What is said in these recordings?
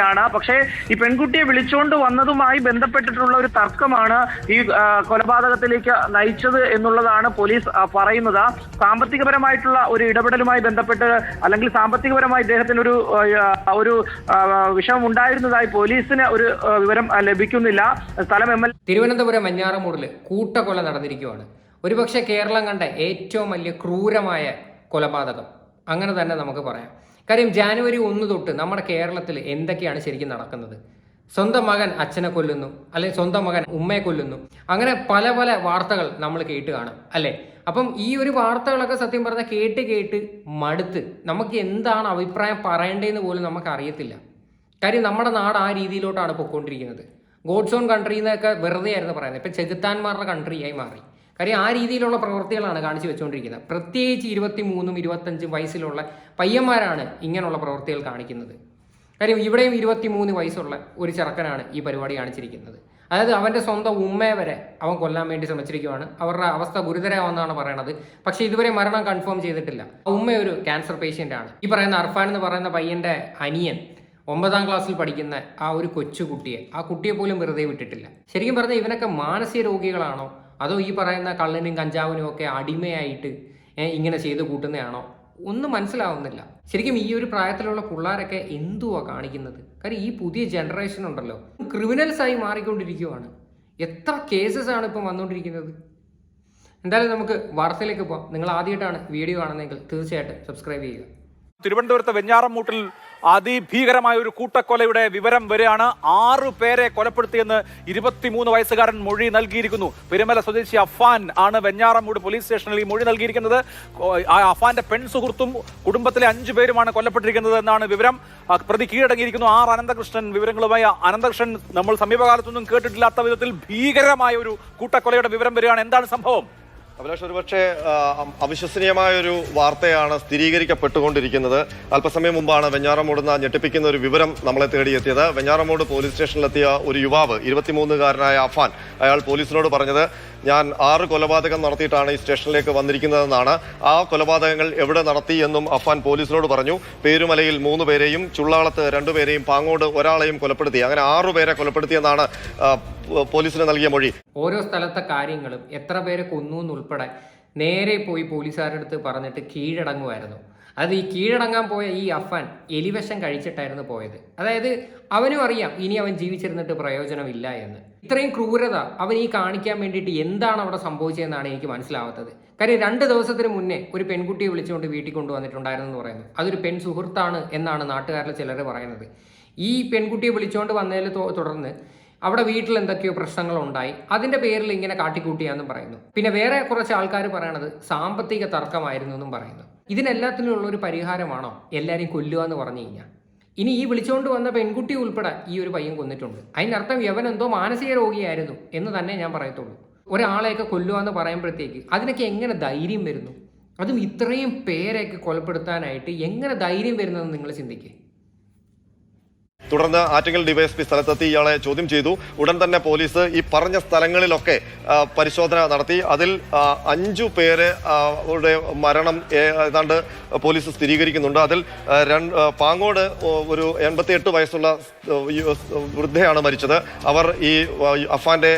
തന്നെയാണ്. പക്ഷേ ഈ പെൺകുട്ടിയെ വിളിച്ചുകൊണ്ട് വന്നതുമായി ബന്ധപ്പെട്ടിട്ടുള്ള ഒരു തർക്കമാണ് ഈ കൊലപാതകത്തിലേക്ക് നയിച്ചത് എന്നുള്ളതാണ് പോലീസ് പറയുന്നത്. സാമ്പത്തികപരമായിട്ടുള്ള ഒരു ഇടപെടലുമായി ബന്ധപ്പെട്ട് അല്ലെങ്കിൽ സാമ്പത്തികപരമായി ഇദ്ദേഹത്തിന് ഒരു ഒരു വിഷമം ഉണ്ടായിരുന്നതായി പോലീസിന് ഒരു വിവരം ലഭിക്കുന്നില്ല. സ്ഥലം എം എൽ തിരുവനന്തപുരം മഞ്ഞാറമൂടിൽ കൂട്ടക്കൊല നടന്നിരിക്കുകയാണ്. ഒരുപക്ഷെ കേരളം കണ്ട ഏറ്റവും വലിയ ക്രൂരമായ കൊലപാതകം. അങ്ങനെ തന്നെ നമുക്ക് പറയാം. കാര്യം ജാനുവരി ഒന്ന് തൊട്ട് നമ്മുടെ കേരളത്തിൽ എന്തൊക്കെയാണ് ശരിക്കും നടക്കുന്നത്? സ്വന്തം മകൻ അച്ഛനെ കൊല്ലുന്നു അല്ലെങ്കിൽ സ്വന്തം മകൻ ഉമ്മയെ കൊല്ലുന്നു. അങ്ങനെ പല പല വാർത്തകൾ നമ്മൾ കേട്ട് കാണും അല്ലേ? അപ്പം ഈ ഒരു വാർത്തകളൊക്കെ സത്യം പറഞ്ഞാൽ കേട്ട് കേട്ട് മടുത്ത് നമുക്ക് എന്താണ് അഭിപ്രായം പറയേണ്ടതെന്ന് പോലും നമുക്ക് അറിയത്തില്ല. കാര്യം നമ്മുടെ നാട് ആ രീതിയിലോട്ടാണ് പൊയ്ക്കൊണ്ടിരിക്കുന്നത് ഗോഡ്സ് ഓൺ കൺട്രി എന്നൊക്കെ വെറുതെ ആയിരുന്നു പറയുന്നത്. ഇപ്പം ചെകുത്താന്മാരുടെ കൺട്രിയായി മാറി. കാര്യം ആ രീതിയിലുള്ള പ്രവൃത്തികളാണ് കാണിച്ചു വെച്ചുകൊണ്ടിരിക്കുന്നത്. പ്രത്യേകിച്ച് ഇരുപത്തി മൂന്നും ഇരുപത്തഞ്ചും വയസ്സിലുള്ള പയ്യന്മാരാണ് ഇങ്ങനെയുള്ള പ്രവൃത്തികൾ കാണിക്കുന്നത്. കാര്യം ഇവിടെയും ഇരുപത്തി മൂന്ന് വയസ്സുള്ള ഒരു ചെറുക്കനാണ് ഈ പരിപാടി കാണിച്ചിരിക്കുന്നത്. അതായത് അവന്റെ സ്വന്തം ഉമ്മയെ വരെ അവൻ കൊല്ലാൻ വേണ്ടി ശ്രമിച്ചിരിക്കുകയാണ് അവരുടെ അവസ്ഥ ഗുരുതരമാണെന്നാണ് പറയണത്. പക്ഷേ ഇതുവരെ മരണം കൺഫേം ചെയ്തിട്ടില്ല. ആ ഉമ്മ ഒരു ക്യാൻസർ പേഷ്യന്റ് ആണ്. ഈ പറയുന്ന അർഫാൻ എന്ന് പറയുന്ന പയ്യന്റെ അനിയൻ ഒമ്പതാം ക്ലാസ്സിൽ പഠിക്കുന്ന ആ ഒരു കൊച്ചു കുട്ടിയെ ആ കുട്ടിയെ പോലും വെറുതെ വിട്ടിട്ടില്ല. ശരിക്കും പറഞ്ഞാൽ ഇവനൊക്കെ മാനസിക രോഗികളാണോ അതോ ഈ പറയുന്ന കള്ളിനും കഞ്ചാവിനും ഒക്കെ അടിമയായിട്ട് ഇങ്ങനെ ചെയ്ത് കൂട്ടുന്നതാണോ? ഒന്നും മനസ്സിലാവുന്നില്ല. ശരിക്കും ഈ ഒരു പ്രായത്തിലുള്ള പിള്ളേരൊക്കെ എന്തുവാ കാണിക്കുന്നത്? കാര്യം ഈ പുതിയ ജനറേഷൻ ഉണ്ടല്ലോ. ക്രിമിനൽസ് ആയി മാറിക്കൊണ്ടിരിക്കുവാണ്. എത്ര കേസസ് ആണ് ഇപ്പം വന്നുകൊണ്ടിരിക്കുന്നത് എന്തായാലും നമുക്ക് വാർത്തയിലേക്ക് പോവാം. നിങ്ങൾ ആദ്യമായിട്ടാണ് വീഡിയോ കാണുന്നതെങ്കിൽ തീർച്ചയായിട്ടും സബ്സ്ക്രൈബ് ചെയ്യുക. തിരുവനന്തപുരത്ത് വെഞ്ഞാറമൂട്ടിൽ അതിഭീകരമായ ഒരു കൂട്ടക്കൊലയുടെ വിവരം വരികയാണ് ആറു പേരെ കൊലപ്പെടുത്തിയെന്ന് ഇരുപത്തിമൂന്ന് വയസ്സുകാരൻ മൊഴി നൽകിയിരിക്കുന്നു. പെരുമല സ്വദേശി അഫാൻ ആണ് വെഞ്ഞാറമൂട് പോലീസ് സ്റ്റേഷനിൽ ഈ മൊഴി നൽകിയിരിക്കുന്നത്. അഫാന്റെ പെൺ സുഹൃത്തും കുടുംബത്തിലെ അഞ്ചു പേരുമാണ് കൊല്ലപ്പെട്ടിരിക്കുന്നത് എന്നാണ് വിവരം. പ്രതി കീഴടങ്ങിയിരിക്കുന്നു. ആർ അനന്തകൃഷ്ണൻ വിവരങ്ങളുമായി അനന്തകൃഷ്ണൻ നമ്മൾ സമീപകാലത്തൊന്നും കേട്ടിട്ടില്ലാത്ത വിധത്തിൽ ഭീകരമായ ഒരു കൂട്ടക്കൊലയുടെ വിവരം വരികയാണ് എന്താണ് സംഭവം? അഭിലാഷ് ഒരുപക്ഷെ അവിശ്വസനീയമായ ഒരു വാർത്തയാണ് സ്ഥിരീകരിക്കപ്പെട്ടുകൊണ്ടിരിക്കുന്നത്. അല്പസമയം മുമ്പാണ് വെഞ്ഞാറമൂടുന്ന ഞെട്ടിപ്പിക്കുന്ന ഒരു വിവരം നമ്മളെ തേടിയെത്തിയത്. വെഞ്ഞാറമൂട് പോലീസ് സ്റ്റേഷനിലെത്തിയ ഒരു യുവാവ് ഇരുപത്തിമൂന്നുകാരനായ അഫാൻ അയാൾ പോലീസിനോട് പറഞ്ഞത് ഞാൻ ആറ് കൊലപാതകം നടത്തിയിട്ടാണ് ഈ സ്റ്റേഷനിലേക്ക് വന്നിരിക്കുന്നതെന്നാണ്. ആ കൊലപാതകങ്ങൾ എവിടെ നടത്തി എന്നും അഫാൻ പോലീസിനോട് പറഞ്ഞു. പേരുമലയിൽ മൂന്ന് പേരെയും ചുള്ളാളത്ത് രണ്ടുപേരെയും പാങ്ങോട് ഒരാളെയും കൊലപ്പെടുത്തി. അങ്ങനെ ആറുപേരെ കൊലപ്പെടുത്തിയെന്നാണ് പോലീസിന് നൽകിയ മൊഴി. ഓരോ സ്ഥലത്തെ കാര്യങ്ങളും എത്ര പേരെ കൊന്നു എന്നുൾപ്പെടെ നേരെ പോയി പോലീസുകാരുടെ അടുത്ത് പറഞ്ഞിട്ട് കീഴടങ്ങുമായിരുന്നു. അത് ഈ കീഴടങ്ങാൻ പോയ ഈ അഫാൻ എലിവശം കഴിച്ചിട്ടായിരുന്നു പോയത്. അതായത് അവനും അറിയാം ഇനി അവൻ ജീവിച്ചിരുന്നിട്ട് പ്രയോജനമില്ല എന്ന്. ഇത്രയും ക്രൂരത അവൻ ഈ കാണിക്കാൻ വേണ്ടിയിട്ട് എന്താണ് അവിടെ സംഭവിച്ചതെന്നാണ് എനിക്ക് മനസ്സിലാവാത്തത്. കാര്യം രണ്ട് ദിവസത്തിന് മുന്നേ ഒരു പെൺകുട്ടിയെ വിളിച്ചുകൊണ്ട് വീട്ടിൽ കൊണ്ടുവന്നിട്ടുണ്ടായിരുന്നു എന്ന് പറയുന്നു. അതൊരു പെൺ സുഹൃത്താണ് എന്നാണ് നാട്ടുകാരിലെ ചിലർ പറയുന്നത്. ഈ പെൺകുട്ടിയെ വിളിച്ചുകൊണ്ട് വന്നതിൽ തുടർന്ന് അവിടെ വീട്ടിൽ എന്തൊക്കെയോ പ്രശ്നങ്ങൾ ഉണ്ടായി അതിന്റെ പേരിൽ ഇങ്ങനെ കാട്ടിക്കൂട്ടിയാന്നും പറയുന്നു. പിന്നെ വേറെ കുറച്ച് ആൾക്കാർ പറയണത് സാമ്പത്തിക തർക്കമായിരുന്നു എന്നും പറയുന്നു. ഇതിനെല്ലാത്തിനും ഉള്ള ഒരു പരിഹാരമാണോ? എല്ലാവരെയും കൊല്ലുക എന്ന് പറഞ്ഞു കഴിഞ്ഞാൽ ഇനി ഈ വിളിച്ചുകൊണ്ട് വന്ന പെൺകുട്ടി ഉൾപ്പെടെ ഈ ഒരു പയ്യൻ കൊന്നിട്ടുണ്ട്. അതിനർത്ഥം യവൻ എന്തോ മാനസിക രോഗിയായിരുന്നു എന്ന് തന്നെ ഞാൻ പറയത്തുള്ളൂ. ഒരാളെയൊക്കെ കൊല്ലുക എന്ന് പറയുമ്പോഴത്തേക്ക് അതിനൊക്കെ എങ്ങനെ ധൈര്യം വരുന്നു? അതും ഇത്രയും പേരെയൊക്കെ കൊലപ്പെടുത്താനായിട്ട് എങ്ങനെ ധൈര്യം വരുന്നതെന്ന് നിങ്ങൾ ചിന്തിക്കുക തുടർന്ന് ആറ്റിങ്ങൽ ഡിവൈഎസ്പി സ്ഥലത്തെത്തി ഇയാളെ ചോദ്യം ചെയ്തു. ഉടൻ തന്നെ പോലീസ് ഈ പറഞ്ഞ സ്ഥലങ്ങളിലൊക്കെ പരിശോധന നടത്തി. അതിൽ അഞ്ചു പേര് മരണം ഏതാണ്ട് പോലീസ് സ്ഥിരീകരിക്കുന്നുണ്ട്. അതിൽ രണ്ട് പാങ്ങോട് ഒരു എൺപത്തിയെട്ട് വയസ്സുള്ള വൃദ്ധയാണ് മരിച്ചത്. അവർ ഈ അഫാന്റെ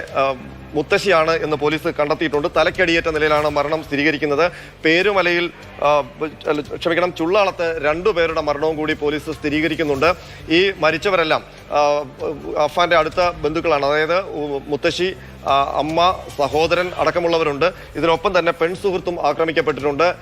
മുത്തശ്ശിയാണ് എന്ന് പോലീസ് കണ്ടെത്തിയിട്ടുണ്ട്. തലക്കടിയേറ്റ നിലയിലാണ് മരണം സ്ഥിരീകരിക്കുന്നത്. പേരുമലയിൽ ക്ഷമിക്കണം ചുള്ളാളത്ത് രണ്ടുപേരുടെ മരണവും കൂടി പോലീസ് സ്ഥിരീകരിക്കുന്നുണ്ട്. ഈ മരിച്ചവരെല്ലാം അഫാന്റെ അടുത്ത ബന്ധുക്കളാണ്. അതായത് മുത്തശ്ശി അമ്മ സഹോദരൻ അടക്കമുള്ളവരുണ്ട്. ഇതിനൊപ്പം തന്നെ പെൺ സുഹൃത്തും ആക്രമിക്കപ്പെട്ടിട്ടുണ്ട്.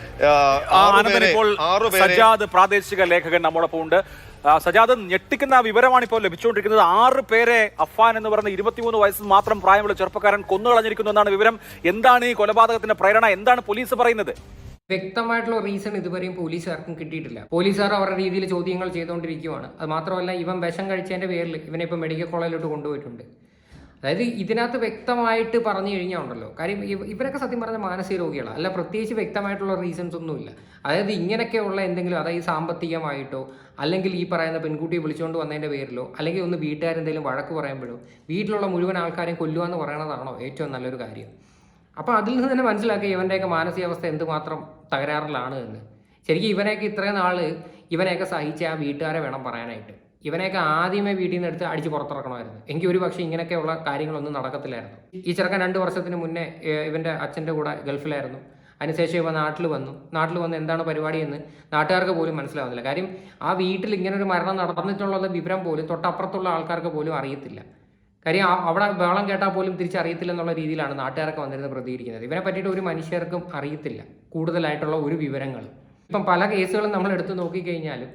ആറുപേരെ- പ്രാദേശിക ലേഖകൻ നമ്മോടൊപ്പം ഉണ്ട് സജാദ് ഞെട്ടിക്കുന്ന വിവരമാണ് ഇപ്പോൾ ലഭിച്ചുകൊണ്ടിരിക്കുന്നത്. ആറ് പേരെ അഫാൻ എന്ന് പറയുന്ന ഇരുപത്തിമൂന്ന് വയസ്സിൽ മാത്രം പ്രായമുള്ള ചെറുപ്പക്കാരൻ കൊന്നു കളഞ്ഞിരിക്കുന്നു എന്നാണ് വിവരം. എന്താണ് ഈ കൊലപാതകത്തിന്റെ പ്രേരണ? എന്താണ് പോലീസ് പറയുന്നത്? വ്യക്തമായിട്ടുള്ള റീസൺ ഇതുവരെയും പോലീസുകാർക്കും കിട്ടിയിട്ടില്ല. പോലീസുകാർ അവരുടെ രീതിയിൽ ചോദ്യങ്ങൾ ചെയ്തുകൊണ്ടിരിക്കുകയാണ് അത് മാത്രമല്ല ഇവൻ വിഷം കഴിച്ചതിന്റെ പേരിൽ ഇവനെ ഇപ്പം മെഡിക്കൽ കോളേജിലോട്ട് കൊണ്ടുപോയിട്ടുണ്ട്. അതായത് ഇതിനകത്ത് വ്യക്തമായിട്ട് പറഞ്ഞു കഴിഞ്ഞാൽ ഉണ്ടല്ലോ. കാര്യം ഇവരൊക്കെ സത്യം പറഞ്ഞ മാനസിക രോഗികളാണ് അല്ല പ്രത്യേകിച്ച് വ്യക്തമായിട്ടുള്ള റീസൺസ് ഒന്നുമില്ല. അതായത് ഇങ്ങനെയൊക്കെയുള്ള എന്തെങ്കിലും അതായത് സാമ്പത്തികമായിട്ടോ അല്ലെങ്കിൽ ഈ പറയുന്ന പെൺകുട്ടിയെ വിളിച്ചുകൊണ്ട് വന്നതിന്റെ പേരിലോ അല്ലെങ്കിൽ ഒന്ന് വീട്ടുകാരെന്തെങ്കിലും വഴക്ക് പറയുമ്പോഴോ വീട്ടിലുള്ള മുഴുവൻ ആൾക്കാരെയും കൊല്ലുക എന്ന് പറയണതാണോ ഏറ്റവും നല്ലൊരു കാര്യം. അപ്പോൾ അതിൽ നിന്ന് തന്നെ മനസ്സിലാക്കി ഇവന്റെയൊക്കെ മാനസികാവസ്ഥ എന്തുമാത്രം തകരാറിലാണ് എന്ന്. ശരിക്കും ഇവനെയൊക്കെ ഇത്രയും നാൾ ഇവനെയൊക്കെ സഹിച്ച ആ വീട്ടുകാരെ വേണം പറയാനായിട്ട്. ഇവനെയൊക്കെ ആദ്യമേ വീട്ടിൽ നിന്ന് എടുത്ത് അടിച്ച് പുറത്തിറക്കണമായിരുന്നു. എങ്കിൽ ഒരു പക്ഷേ ഇങ്ങനെയൊക്കെയുള്ള കാര്യങ്ങളൊന്നും നടക്കത്തില്ലായിരുന്നു. ഈ ചെറുക്കൻ രണ്ട് വർഷത്തിന് മുന്നേ ഇവന്റെ അച്ഛന്റെ കൂടെ ഗൾഫിലായിരുന്നു. അതിനുശേഷം ഇവ നാട്ടിൽ വന്നു. നാട്ടിൽ വന്ന് എന്താണ് പരിപാടി എന്ന് നാട്ടുകാർക്ക് പോലും മനസ്സിലാവുന്നില്ല. കാര്യം ആ വീട്ടിൽ ഇങ്ങനെ ഒരു മരണം നടന്നിട്ടുള്ള വിവരം പോലും തൊട്ടപ്പുറത്തുള്ള ആൾക്കാർക്ക് പോലും അറിയത്തില്ല. കാര്യം അവിടെ ബഹളം കേട്ടാൽ പോലും തിരിച്ചറിയത്തില്ല എന്നുള്ള രീതിയിലാണ് നാട്ടുകാരൊക്കെ വന്നിരുന്ന് പ്രതികരിക്കുന്നത്. ഇവനെ പറ്റിയിട്ട് ഒരു മനുഷ്യർക്കും അറിയത്തില്ല. കൂടുതലായിട്ടുള്ള ഒരു വിവരങ്ങൾ. ഇപ്പം പല കേസുകളും നമ്മൾ എടുത്ത് നോക്കിക്കഴിഞ്ഞാലും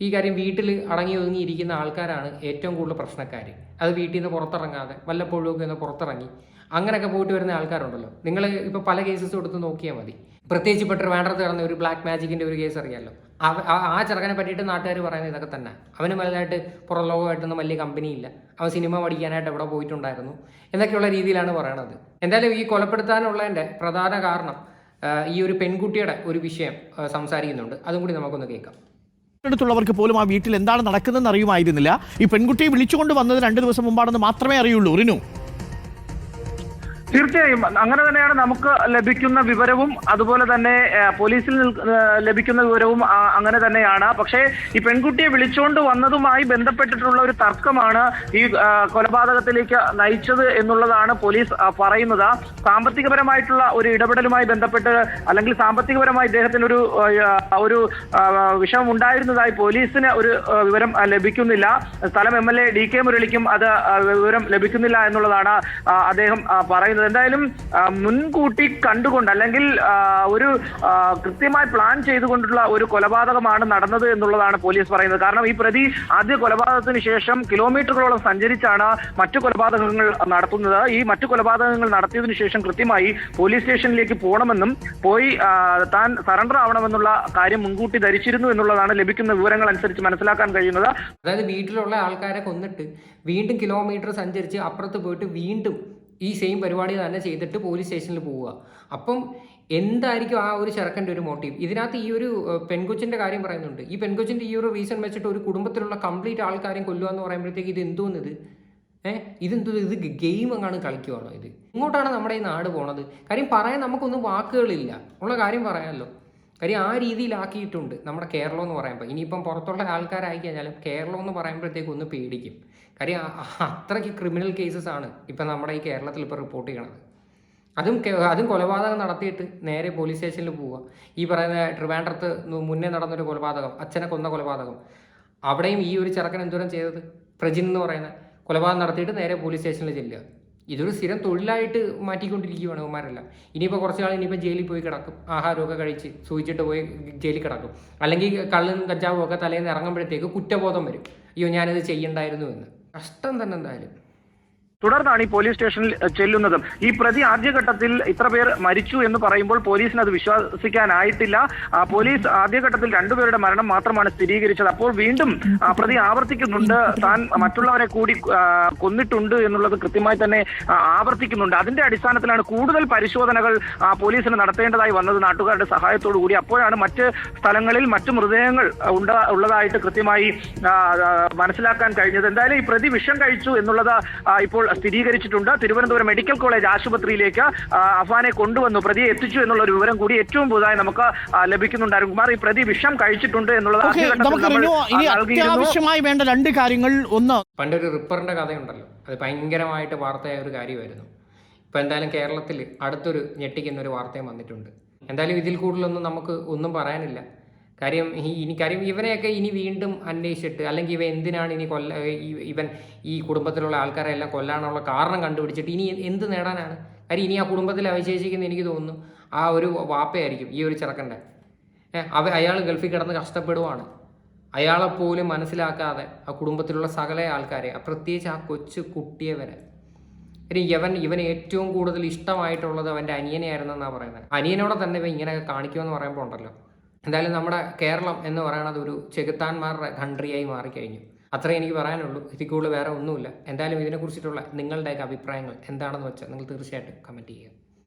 ഈ കാര്യം വീട്ടിൽ അടങ്ങി ഒതുങ്ങിയിരിക്കുന്ന ആൾക്കാരാണ് ഏറ്റവും കൂടുതൽ പ്രശ്നക്കാർ അത് വീട്ടിൽ നിന്ന് പുറത്തിറങ്ങാതെ വല്ലപ്പോഴും ഒക്കെ ഒന്ന് പുറത്തിറങ്ങി. അങ്ങനെയൊക്കെ പോയിട്ട് വരുന്ന ആൾക്കാരുണ്ടല്ലോ. നിങ്ങൾ ഇപ്പോൾ പല കേസസ് എടുത്ത് നോക്കിയാൽ മതി. പ്രത്യേകിച്ച് ഇപ്പോൾ ട്രിവാൻഡ്രത്ത് നടന്ന ഒരു ബ്ലാക്ക് മാജിക്കിന്റെ ഒരു കേസ് അറിയാമല്ലോ ആ- ചെറുക്കനെ പറ്റിയിട്ട് നാട്ടുകാർ പറയുന്നത് ഇതൊക്കെ തന്നെ. അവന് വലുതായിട്ട് പുറം ലോകമായിട്ടൊന്നും വലിയ കമ്പനിയില്ല അവൻ സിനിമ പഠിക്കാനായിട്ട് എവിടെ പോയിട്ടുണ്ടായിരുന്നു? എന്നൊക്കെയുള്ള രീതിയിലാണ് പറയണത്. എന്തായാലും ഈ കൊലപ്പെടുത്താനുള്ളതിന്റെ പ്രധാന കാരണം ഈ ഒരു പെൺകുട്ടിയുടെ ഒരു വിഷയം സംസാരിക്കുന്നുണ്ട്. അതും കൂടി നമുക്കൊന്ന് കേൾക്കാം. അടുത്തുള്ളവർക്ക് പോലും ആ വീട്ടിൽ എന്താണ് നടക്കുന്നതെന്ന് അറിയുമായിരുന്നില്ല. ഈ പെൺകുട്ടിയെ വിളിച്ചുകൊണ്ട് വന്നത് രണ്ട് ദിവസം മുമ്പാണെന്ന് മാത്രമേ അറിയുള്ളൂ. റിനു. തീർച്ചയായും. അങ്ങനെ തന്നെയാണ് നമുക്ക് ലഭിക്കുന്ന വിവരവും അതുപോലെ തന്നെ പോലീസിൽ ലഭിക്കുന്ന വിവരവും അങ്ങനെ തന്നെയാണ്. പക്ഷേ ഈ പെൺകുട്ടിയെ വിളിച്ചുകൊണ്ട് വന്നതുമായി ബന്ധപ്പെട്ടിട്ടുള്ള ഒരു തർക്കമാണ് ഈ കൊലപാതകത്തിലേക്ക് നയിച്ചത് എന്നുള്ളതാണ് പോലീസ് പറയുന്നത്. സാമ്പത്തികപരമായിട്ടുള്ള ഒരു ഇടപെടലുമായി ബന്ധപ്പെട്ട് അല്ലെങ്കിൽ സാമ്പത്തികപരമായി ഇദ്ദേഹത്തിന് ഒരു ഒരു വിഷമം ഉണ്ടായിരുന്നതായി പോലീസിന് ഒരു വിവരം ലഭിക്കുന്നില്ല. സ്ഥലം M L A D K മുരളിക്കും അത് വിവരം ലഭിക്കുന്നില്ല എന്നുള്ളതാണ് അദ്ദേഹം ആ, പറയുന്നത് എന്തായാലും മുൻകൂട്ടി കണ്ടുകൊണ്ട് അല്ലെങ്കിൽ ഒരു കൃത്യമായി പ്ലാൻ ചെയ്തുകൊണ്ടുള്ള ഒരു കൊലപാതകമാണ് നടന്നത് എന്നുള്ളതാണ് പോലീസ് പറയുന്നത്. കാരണം ഈ പ്രതി ആദ്യ കൊലപാതകത്തിന് ശേഷം കിലോമീറ്ററുകളോളം സഞ്ചരിച്ചാണ് മറ്റു കൊലപാതകങ്ങൾ നടത്തുന്നത്. ഈ മറ്റു കൊലപാതകങ്ങൾ നടത്തിയതിനു ശേഷം കൃത്യമായി പോലീസ് സ്റ്റേഷനിലേക്ക് പോകണമെന്നും പോയി താൻ സറണ്ടർ ആവണമെന്നുള്ള കാര്യം മുൻകൂട്ടി ധരിച്ചിരുന്നു എന്നുള്ളതാണ് ലഭിക്കുന്ന വിവരങ്ങൾ അനുസരിച്ച് മനസ്സിലാക്കാൻ കഴിയുന്നത്. അതായത് വീട്ടിലുള്ള ആൾക്കാരെ കൊന്നിട്ട് വീണ്ടും കിലോമീറ്റർ സഞ്ചരിച്ച് അപ്പുറത്ത് പോയിട്ട് വീണ്ടും ഈ സെയിം പരിപാടി തന്നെ ചെയ്തിട്ട് പോലീസ് സ്റ്റേഷനിൽ പോവുക. അപ്പം എന്തായിരിക്കും ആ ഒരു ചെറുക്കന്റെ ഒരു മോട്ടീവ് ഇതിനകത്ത് ഈ ഒരു പെൺകൊച്ചിന്റെ കാര്യം പറയുന്നുണ്ട്. ഈ പെൺകൊച്ചിന്റെ ഈ ഒരു റീസൺ വെച്ചിട്ട് ഒരു കുടുംബത്തിലുള്ള കംപ്ലീറ്റ് ആൾക്കാരെയും കൊല്ലുക എന്ന് പറയുമ്പോഴത്തേക്ക് ഇത് എന്തോന്നിത് ഏഹ് ഇതെന്തോ ഇത് ഗെയിം എങ്ങാണ് കളിക്കുവാണോ ഇത്? ഇങ്ങോട്ടാണ് നമ്മുടെ ഈ നാട് പോണത്. കാര്യം പറയാൻ നമുക്കൊന്നും വാക്കുകളില്ല. ഉള്ള കാര്യം പറയാമല്ലോ. കാര്യം ആ രീതിയിലാക്കിയിട്ടുണ്ട് നമ്മുടെ കേരളം എന്ന് പറയുമ്പോൾ ഇനിയിപ്പം പുറത്തുള്ള ആൾക്കാരായി കഴിഞ്ഞാലും കേരളം എന്ന് പറയുമ്പോഴത്തേക്ക് ഒന്ന് പേടിക്കും. കാര്യം അത്രയ്ക്ക് ക്രിമിനൽ കേസസ് ആണ് ഇപ്പം നമ്മുടെ ഈ കേരളത്തിൽ ഇപ്പോൾ റിപ്പോർട്ട് ചെയ്യണത്. അതും അതും കൊലപാതകം നടത്തിയിട്ട് നേരെ പോലീസ് സ്റ്റേഷനിൽ പോവുക ഈ പറയുന്ന ട്രിവാൻഡ്രത്ത് ന്നു- മുന്നേ നടന്നൊരു കൊലപാതകം അച്ഛനെ കൊന്ന കൊലപാതകം. അവിടെയും ഈ ഒരു ചെറുക്കൻ എന്തോരം ചെയ്തത്? പ്രജിൻ എന്ന് പറയുന്ന കൊലപാതകം നടത്തിയിട്ട് നേരെ പോലീസ് സ്റ്റേഷനിൽ ചെല്ലുക. ഇതൊരു സ്ഥിരം തൊഴിലായിട്ട് മാറ്റിക്കൊണ്ടിരിക്കുകയാണ് ഇവന്മാരെല്ലാം. ഇനിയിപ്പോൾ കുറച്ച് നാൾ ഇനിയിപ്പോൾ ജയിലിൽ പോയി കിടക്കും. ആഹാരമൊക്കെ കഴിച്ച് സൂചിച്ചിട്ട് പോയി ജയിലിൽ കിടക്കും. അല്ലെങ്കിൽ കള്ളും കഞ്ചാവും ഒക്കെ തലേന്ന് ഇറങ്ങുമ്പോഴത്തേക്ക് കുറ്റബോധം വരും. അയ്യോ ഞാനിത് ചെയ്യണ്ടായിരുന്നു എന്ന്. കഷ്ടം തന്നെ എന്തായാലും. തുടർന്നാണ് ഈ പോലീസ് സ്റ്റേഷനിൽ ചെല്ലുന്നത്. ഈ പ്രതി ആദ്യഘട്ടത്തിൽ ഇത്ര പേർ മരിച്ചു എന്ന് പറയുമ്പോൾ പോലീസിന് അത് വിശ്വസിക്കാനായിട്ടില്ല. പോലീസ് ആദ്യഘട്ടത്തിൽ രണ്ടുപേരുടെ മരണം മാത്രമാണ് സ്ഥിരീകരിച്ചത്. അപ്പോൾ വീണ്ടും പ്രതി ആവർത്തിക്കുന്നുണ്ട്. താൻ മറ്റുള്ളവരെ കൂടി കൊന്നിട്ടുണ്ട് എന്നുള്ളത് കൃത്യമായി തന്നെ ആവർത്തിക്കുന്നുണ്ട്. അതിന്റെ അടിസ്ഥാനത്തിലാണ് കൂടുതൽ പരിശോധനകൾ പോലീസിന് നടത്തേണ്ടതായി വന്നത് നാട്ടുകാരുടെ സഹായത്തോടു കൂടി. അപ്പോഴാണ് മറ്റ് സ്ഥലങ്ങളിൽ മറ്റു മൃതദേഹങ്ങൾ ഉണ്ട ഉള്ളതായിട്ട് കൃത്യമായി മനസ്സിലാക്കാൻ കഴിഞ്ഞത്. എന്തായാലും ഈ പ്രതി വിഷം കഴിച്ചു എന്നുള്ളത് ഇപ്പോൾ സ്ഥിരീകരിച്ചിട്ടുണ്ട്. തിരുവനന്തപുരം മെഡിക്കൽ കോളേജ് ആശുപത്രിയിലേക്ക് അഫാനെ കൊണ്ടുവന്നു. പ്രതിയെ എത്തിച്ചു എന്നുള്ള ഒരു വിവരം കൂടി ഏറ്റവും പുതുതായി നമുക്ക് ലഭിക്കുന്നുണ്ടായിരുന്നു. ലഭിക്കുന്നുണ്ട് അരുൺകുമാർ ഈ പ്രതി വിഷം കഴിച്ചിട്ടുണ്ട് എന്നുള്ളത് അത്യാവശ്യമായി വേണ്ട രണ്ട് കാര്യങ്ങൾ. ഒന്ന് പണ്ടൊരു റിപ്പറിന്റെ കഥയുണ്ടല്ലോ. അത് ഭയങ്കരമായിട്ട് വാർത്തയായ ഒരു കാര്യമായിരുന്നു. ഇപ്പൊ എന്തായാലും കേരളത്തിൽ അടുത്തൊരു ഞെട്ടിക്കുന്ന ഒരു വാർത്തയും വന്നിട്ടുണ്ട്. എന്തായാലും ഇതിൽ കൂടുതലൊന്നും നമുക്ക് ഒന്നും പറയാനില്ല. കാര്യം കാര്യം ഇവനെയൊക്കെ ഇനി വീണ്ടും അന്വേഷിച്ചിട്ട് അല്ലെങ്കിൽ ഇവ എന്തിനാണ് ഇനി കൊല്ല ഇവൻ ഈ കുടുംബത്തിലുള്ള ആൾക്കാരെ എല്ലാം കൊല്ലാനുള്ള കാരണം കണ്ടുപിടിച്ചിട്ട് ഇനി എന്ത് നേടാനാണ്? കാര്യം ഇനി ആ കുടുംബത്തിൽ അവശേഷിക്കുന്ന എനിക്ക് തോന്നുന്നു ആ ഒരു വാപ്പയായിരിക്കും ഈ ഒരു ചെറുക്കന്റെ. അവ അയാൾ ഗൾഫിൽ കിടന്ന് കഷ്ടപ്പെടുവാണ്. അയാളെപ്പോലും മനസ്സിലാക്കാതെ ആ കുടുംബത്തിലുള്ള സകല ആൾക്കാരെ പ്രത്യേകിച്ച് ആ കൊച്ചു കുട്ടിയെ വരെ ഇനി ഇവൻ ഇവൻ ഏറ്റവും കൂടുതൽ ഇഷ്ടമായിട്ടുള്ളത് അവന്റെ അനിയനെയായിരുന്നെന്നാണ് പറയുന്നത്. അനിയനോടെ തന്നെ ഇവ ഇങ്ങനെയൊക്കെ കാണിക്കുമെന്ന് പറയുമ്പോൾ ഉണ്ടല്ലോ. എന്തായാലും നമ്മുടെ കേരളം എന്ന് പറയുന്നത് ഒരു ചെകുത്താന്മാരുടെ കൺട്രിയായി മാറിക്കഴിഞ്ഞു. അത്രേ എനിക്ക് പറയാനുള്ളൂ. ഇതിൽ കൂടുതൽ വേറെ ഒന്നുമില്ല. എന്തായാലും ഇതിനെക്കുറിച്ചിട്ടുള്ള നിങ്ങളുടെയൊക്കെ അഭിപ്രായങ്ങൾ എന്താണെന്ന് വെച്ചാൽ നിങ്ങൾ തീർച്ചയായിട്ടും കമന്റ് ചെയ്യുക.